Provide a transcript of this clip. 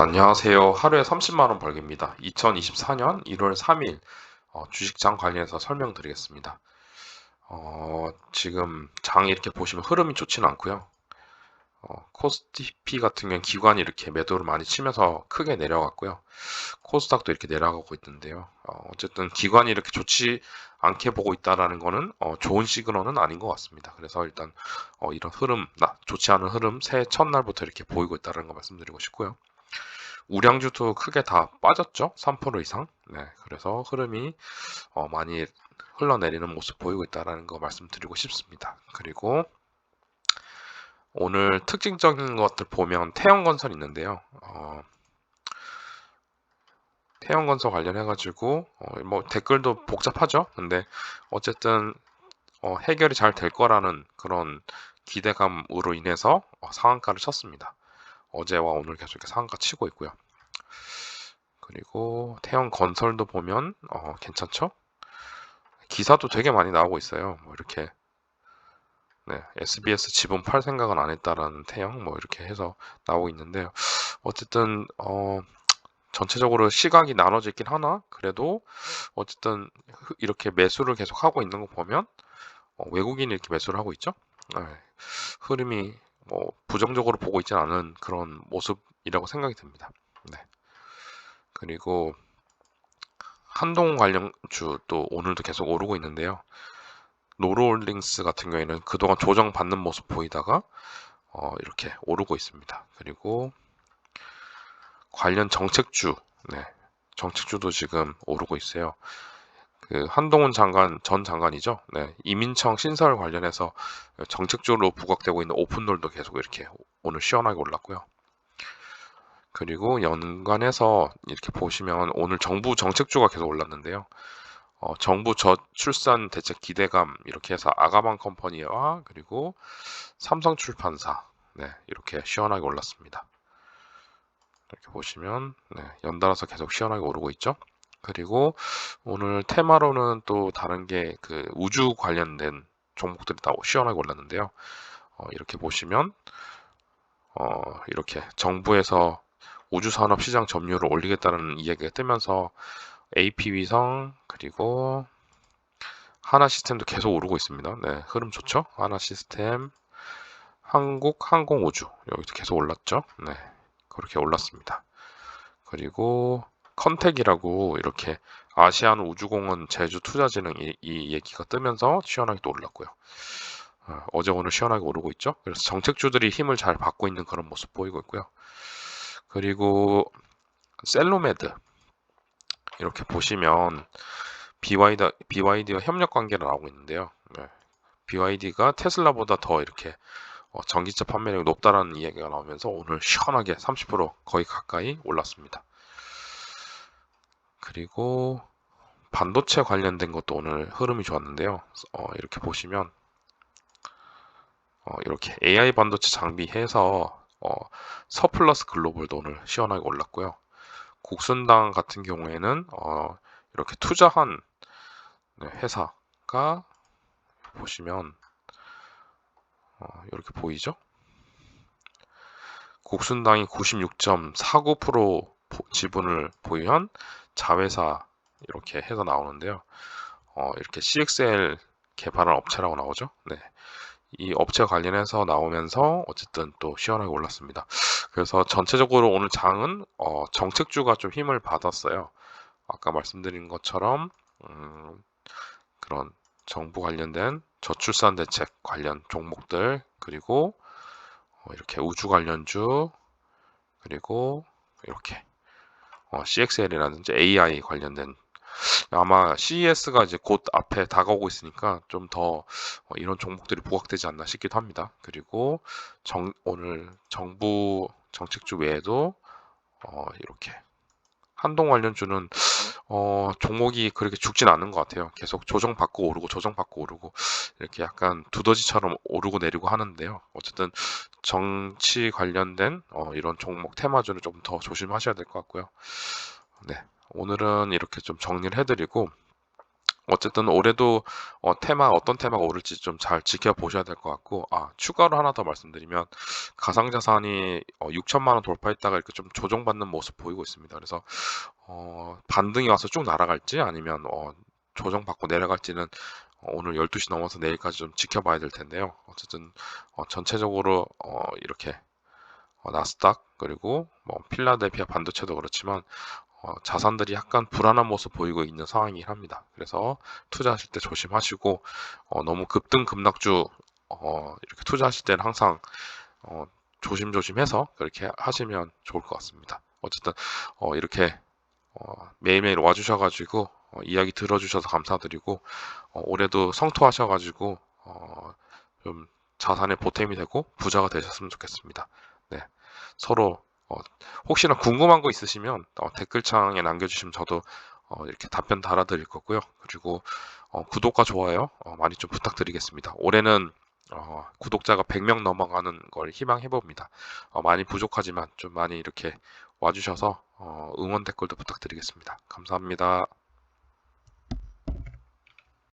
안녕하세요. 하루에 30만 원 벌기입니다. 2024년 1월 3일 어, 주식장 관련해서 설명드리겠습니다. 어, 지금 장이 이렇게 보시면 흐름이 좋지는 않고요. 어, 코스피 같은 경우는 기관이 이렇게 매도를 많이 치면서 크게 내려갔고요. 코스닥도 이렇게 내려가고 있는데요. 어, 쨌든 기관이 이렇게 좋지 않게 보고 있다라는 거는 어, 좋은 시그널은 아닌 것 같습니다. 그래서 일단 어, 이런 흐름, 나, 좋지 않은 흐름 새해 첫날부터 이렇게 보이고 있다는 거 말씀드리고 싶고요. 우량주도 크게 다 빠졌죠. 3% 이상. 네, 그래서 흐름이 어, 많이 흘러내리는 모습 보이고 있다는 거 말씀드리고 싶습니다. 그리고 오늘 특징적인 것들 보면 태형건설 있는데요. 어, 태형건설 관련해가지고 어, 뭐 댓글도 복잡하죠. 근데 어쨌든 어, 해결이 잘 될 거라는 그런 기대감으로 인해서 어, 상한가를 쳤습니다. 어제와 오늘 계속 이렇게 상한가 치고 있고요. 그리고 태형 건설도 보면 어, 괜찮죠? 기사도 되게 많이 나오고 있어요. 뭐 이렇게 네, SBS 지분 팔 생각은 안 했다라는 태형 뭐 이렇게 해서 나오고 있는데요. 어쨌든 어, 전체적으로 시각이 나눠져 있긴 하나 그래도 어쨌든 이렇게 매수를 계속 하고 있는 거 보면 어, 외국인이 이렇게 매수를 하고 있죠. 네, 흐름이 뭐 부정적으로 보고 있지 않은 그런 모습이라고 생각이 듭니다. 네. 그리고 한동 관련주 또 오늘도 계속 오르고 있는데요. 노로홀딩스 같은 경우에는 그동안 조정받는 모습 보이다가 어, 이렇게 오르고 있습니다. 그리고 관련 정책주, 네, 정책주도 지금 오르고 있어요. 그 한동훈 장관 전 장관이죠. 네, 이민청 신설 관련해서 정책적으로 부각되고 있는 오픈롤도 계속 이렇게 오늘 시원하게 올랐고요. 그리고 연관해서 이렇게 보시면 오늘 정부 정책주가 계속 올랐는데요. 어, 정부 저출산 대책 기대감 이렇게 해서 아가방 컴퍼니와 그리고 삼성 출판사 네, 이렇게 시원하게 올랐습니다. 이렇게 보시면 네, 연달아서 계속 시원하게 오르고 있죠. 그리고 오늘 테마로는 또 다른 게 그 우주 관련된 종목들이 다 시원하게 올랐는데요. 어, 이렇게 보시면 어, 이렇게 정부에서 우주산업 시장 점유율을 올리겠다는 이야기가 뜨면서 AP 위성 그리고 하나 시스템도 계속 오르고 있습니다. 네, 흐름 좋죠? 하나 시스템, 한국 항공 우주 여기도 계속 올랐죠? 네, 그렇게 올랐습니다. 그리고 컨택이라고 이렇게 아시안 우주공원 제주 투자진흥 이, 이 얘기가 뜨면서 시원하게 또 올랐고요. 어, 제 오늘 시원하게 오르고 있죠. 그래서 정책주들이 힘을 잘 받고 있는 그런 모습 보이고 있고요. 그리고 셀로메드 이렇게 보시면 BYD, BYD와 협력 관계를 나오고 있는데요. 네. BYD가 테슬라보다 더 이렇게 어, 전기차 판매량이 높다라는 이야기가 나오면서 오늘 시원하게 30% 거의 가까이 올랐습니다. 그리고 반도체 관련된 것도 오늘 흐름이 좋았는데요. 어, 이렇게 보시면 어, 이렇게 AI 반도체 장비해서 어, 서플러스 글로벌도 오늘 시원하게 올랐고요. 국순당 같은 경우에는 어, 이렇게 투자한 네, 회사가 보시면 어, 이렇게 보이죠? 국순당이 96.49% 지분을 보유한 자회사 이렇게 해서 나오는데요. 어, 이렇게 CXL 개발한 업체라고 나오죠. 네. 이 업체 관련해서 나오면서 어쨌든 또 시원하게 올랐습니다. 그래서 전체적으로 오늘 장은 어, 정책주가 좀 힘을 받았어요. 아까 말씀드린 것처럼 음, 그런 정부 관련된 저출산 대책 관련 종목들 그리고 어, 이렇게 우주 관련주 그리고 이렇게 어, CXL이라든지 AI 관련된 아마 CES가 이제 곧 앞에 다가오고 있으니까 좀더 어, 이런 종목들이 부각되지 않나 싶기도 합니다. 그리고 정, 오늘 정부 정책주 외에도 어, 이렇게 한동 관련주는 어, 종목이 그렇게 죽진 않은 것 같아요. 계속 조정받고 오르고 조정받고 오르고 이렇게 약간 두더지처럼 오르고 내리고 하는데요. 어쨌든 정치 관련된 어, 이런 종목 테마주는 좀 더 조심하셔야 될 것 같고요. 네, 오늘은 이렇게 좀 정리를 해드리고 어쨌든 올해도 어, 테마 어떤 테마가 오를지 좀 잘 지켜보셔야 될 것 같고 아 추가로 하나 더 말씀드리면 가상자산이 어, 6천만 원 돌파했다가 이렇게 좀 조정받는 모습 보이고 있습니다. 그래서 어, 반등이 와서 쭉 날아갈지 아니면 어, 조정받고 내려갈지는 어, 오늘 12시 넘어서 내일까지 좀 지켜봐야 될 텐데요. 어쨌든 어, 전체적으로 어, 이렇게 어, 나스닥 그리고 뭐 필라델피아 반도체도 그렇지만 어, 자산들이 약간 불안한 모습 보이고 있는 상황이긴 합니다. 그래서 투자하실 때 조심하시고 어, 너무 급등 급락주 어, 이렇게 투자하실 때는 항상 어, 조심조심해서 그렇게 하시면 좋을 것 같습니다. 어쨌든 어, 이렇게 어, 매일매일 와주셔가지고 어, 이야기 들어주셔서 감사드리고 어, 올해도 성토하셔가지고 어, 좀 자산의 보탬이 되고 부자가 되셨으면 좋겠습니다. 네, 서로 어, 혹시나 궁금한 거 있으시면 어, 댓글창에 남겨주시면 저도 어, 이렇게 답변 달아드릴 거고요. 그리고 어, 구독과 좋아요 어, 많이 좀 부탁드리겠습니다. 올해는 어, 구독자가 100명 넘어가는 걸 희망해 봅니다. 어, 많이 부족하지만 좀 많이 이렇게 와주셔서 어, 응원 댓글도 부탁드리겠습니다. 감사합니다.